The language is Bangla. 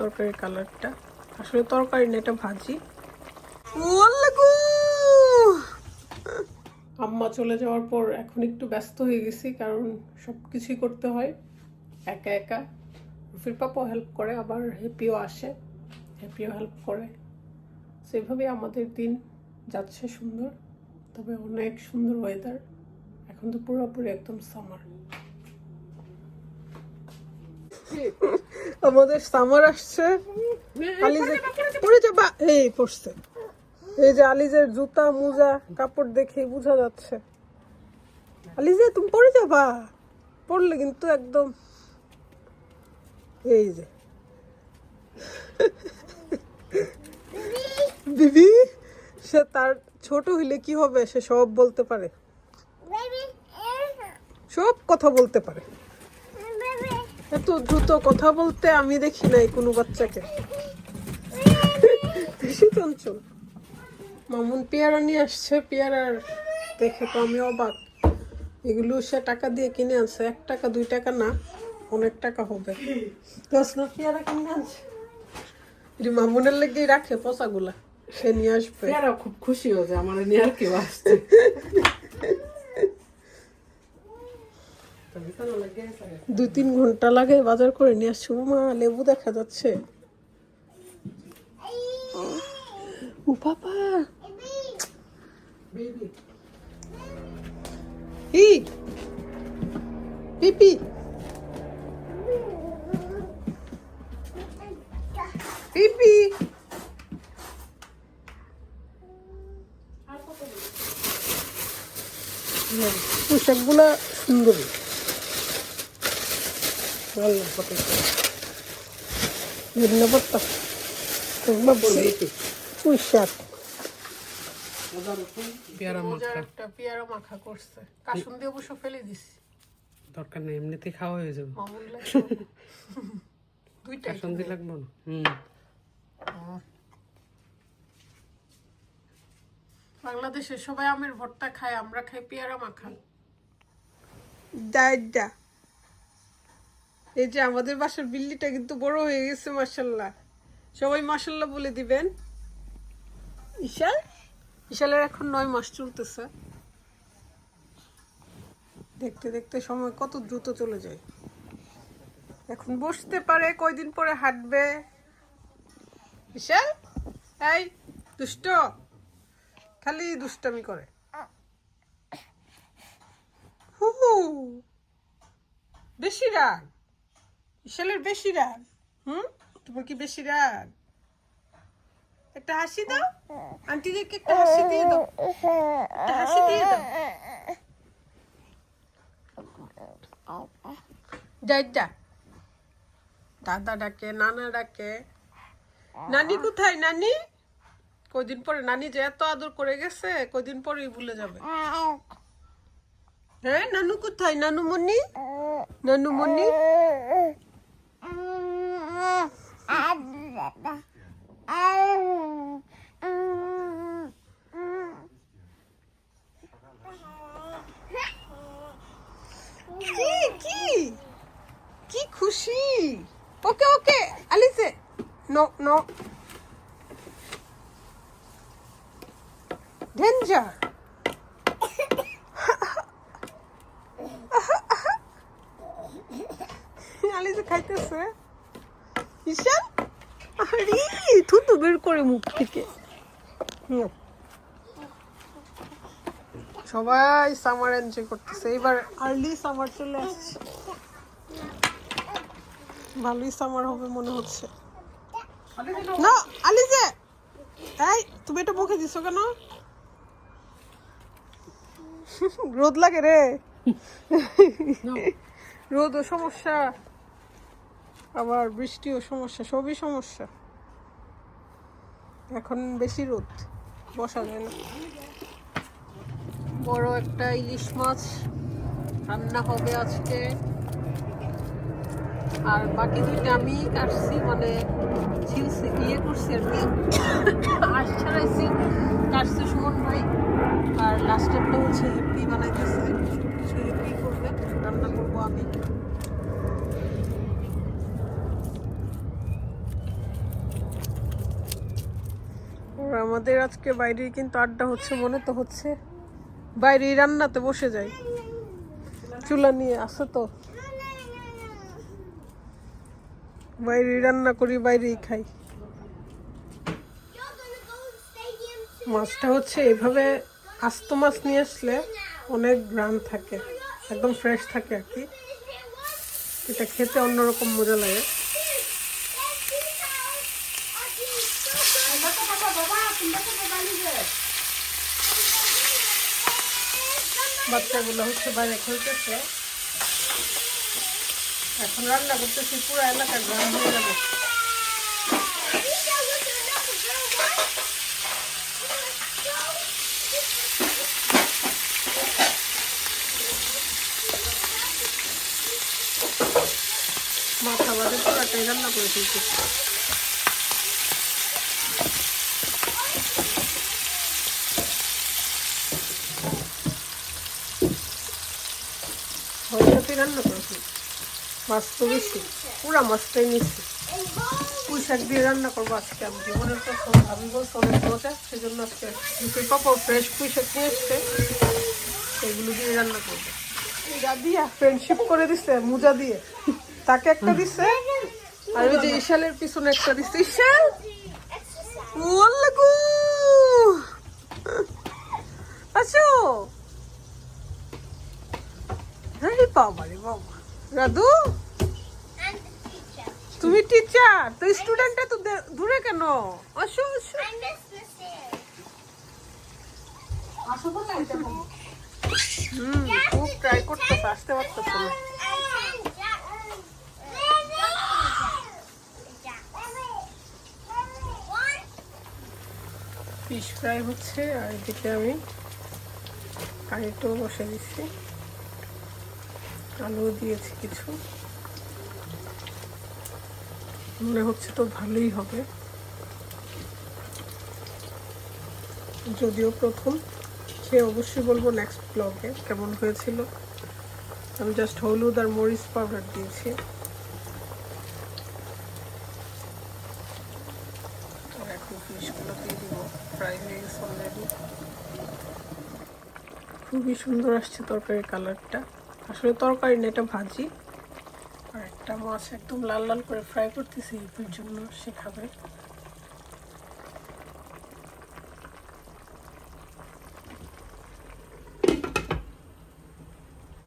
তরকারির কালারটা। আসলে তরকারি না এটা ভাজি। আম্মা চলে যাওয়ার পর এখন একটু ব্যস্ত হয়ে গেছি কারণ সব কিছুই করতে হয়। একা একা। রুফির পাপাও হেল্প করে আবার হ্যাপিও আসে। হ্যাপিও হেল্প করে। সেভাবে আমাদের দিন যাচ্ছে সুন্দর তবে অনেক সুন্দর ওয়েদার এখন তো পুরোপুরি একদম সামার আমাদের সামার আসছে। আলিজে পড়ে যাবা এই পড়ছে। এই যে আলিজের জুতা মোজা কাপড় দেখে বোঝা যাচ্ছে। আলিজে তুমি পড়ে যাবা পড়লে কিন্তু একদম এই যে। দিদি সে তার ছোট হইলে কি হবে? সে সব বলতে পারে। সব কথা বলতে পারে। এত দ্রুত কথা বলতে আমি দেখি নাই কোনো বাচ্চাকে। চঞ্চল। মামুন পেয়ারা নিয়ে আসছে পেয়ারার দেখে তো আমি অবাক। এগুলো সে টাকা দিয়ে কিনে আনছে, এক টাকা, দুই টাকা না, অনেক টাকা হবে। পেয়ারা কিনে আনছে। এটি মামুনের লেগেই রাখে পচাগুলা, সে নিয়ে আসবে। খুব খুশি হয়েছে আমার নিয়ে আর কেউ আসছে। দুই তিন ঘণ্টা লাগে বাজার করে নিয়ে আসছি। মা লেবু দেখা যাচ্ছে। ও বাবা। পিপি। পিপি। পোশাকগুলা সুন্দর। পোশাক পেয়ারা মাখা করছে কাসুন দিয়ে অবশ্য ফেলে দরকার নেই খাওয়া হয়ে যাবে দুইটা সন্ধে লাগবো না হুম বাংলাদেশে সবাই আমের ভর্তা খায়, আমরা খাই পেয়ারা মাখা। দাদা এই যে আমাদের বাসার বিল্লিটা কিন্তু বড় হয়ে গেছে মাসাল্লাহ সবাই মাসাল্লাহ বলে দিবেন। ঈশাল? ঈশালের এখন নয় মাস চলতেছে। দেখতে দেখতে সময় কত দ্রুত চলে যায়। এখন বসতে পারে, কয়দিন পরে হাঁটবে। ঈশাল? এই, দুষ্ট। খালি দুষ্টামি করে। হুহু। বেশি রাগ। বিশালের বেশি রাগ। হুম? তোমার কি বেশি রাগ? একটা হাসি দাও। আন্টিদেরকে একটা হাসি দিয়ে দাও। একটা হাসি দিয়ে দাও। যাই দাদা ডাকে, নানা ডাকে। নানি কোথায়, নানি? কয়দিন পরে? নানি যে এত আদর করে গেছে, কয়দিন পরেই ভুলে যাবে। হ্যাঁ নানু কোথায়? নানু মনি নানু মনি কি কি? কি খুশি? ওকে ওকে আলিসে। নো নো ঈশান আরে থুতু বের করে মুখ থেকে। সবাই সামার এনজয় করতেছে। এবার আর্লি সামার চলে আসছে। ভালোই সামার হবে মনে হচ্ছে। না আলিজে! এই তুমি এটা মুখে দিছো কেন? রোদ লাগে রে। রোদও সমস্যা। আবার বৃষ্টিও সমস্যা, সবই সমস্যা। এখন বেশি রোদ, বসা যায় না। বড় একটা ইলিশ মাছ রান্না হবে আজকে। আর বাকি দুইটা আমি কাটছি মানে ছিলছি ইয়ে করছি আর কি। আশ ছাড়াইছি, কাটছে সুমন ভাই। আর লাস্টেরটা হচ্ছে হ্যাপি বানাইতেছে কিছু হ্যাপি করবে, রান্না করব আমি। আমাদের আজকে বাইরে কিন্তু আড্ডা হচ্ছে, মনে তো হচ্ছে। বাইরে রান্নাতে বসে যাই। চুলা নিয়ে আসো তো। বাইরেই রান্না করি, বাইরেই খাই। মাছটা হচ্ছে এভাবে আস্ত মাছ নিয়ে আসলে অনেক গ্রাম থাকে, একদম ফ্রেশ থাকে আর কি। এটা খেতে অন্যরকম মজা লাগে। বাচ্চাগুলো হচ্ছে বাইরে খেলতেছে। এখন রান্না করতেছি, পুরো এলাকা গ্রাম হয়ে যাবে। মাথা বাদে পুরাটাই রান্না করে ফেলতেছি। হয়তো রান্না করেছি। তো বেশি পুরা মাছটাই নিচ্ছি পুঁই শাক দিয়ে রান্না করব আজকে আমি। জীবনের প্রথম ভাবি বলছে অনেক মজা সেই জন্য আজকে দুটোই পাপড় ফ্রেশ পুঁই শাক নিয়ে এসছে। সেগুলো দিয়ে রান্না করব। দাদিয়া ফ্রেন্ডশিপ করে দিছে, মোজা দিয়ে। তাকে একটা দিছে। আর ওই যে ইশালের পিছনে একটা দিছে। ইশাল ওয়াল্লাগু আছো আরে বাবা রে বাবা। রাধু? তুমি টিচার তো স্টুডেন্টটা তো দূরে কেন? আসো আসো। হুম খুব ট্রাই করতেছে আসতে পারতেছে না। ফিশ ফ্রাই হচ্ছে আর এদিকে আমি কারিটাও বসে দিচ্ছি। আলু দিয়েছি কিছু। মনে হচ্ছে তো ভালোই হবে। যদিও প্রথম খেয়ে অবশ্যই বলব নেক্সট ব্লগে কেমন হয়েছিল। আমি জাস্ট হলুদ আর মরিচ পাউডার দিয়েছি। খুবই সুন্দর আসছে তরকারির কালারটা আসলে তরকারি না, এটা ভাজি। আর একটা মাছ একদম লাল লাল করে ফ্রাই করতেছি এর জন্য সে খাবে।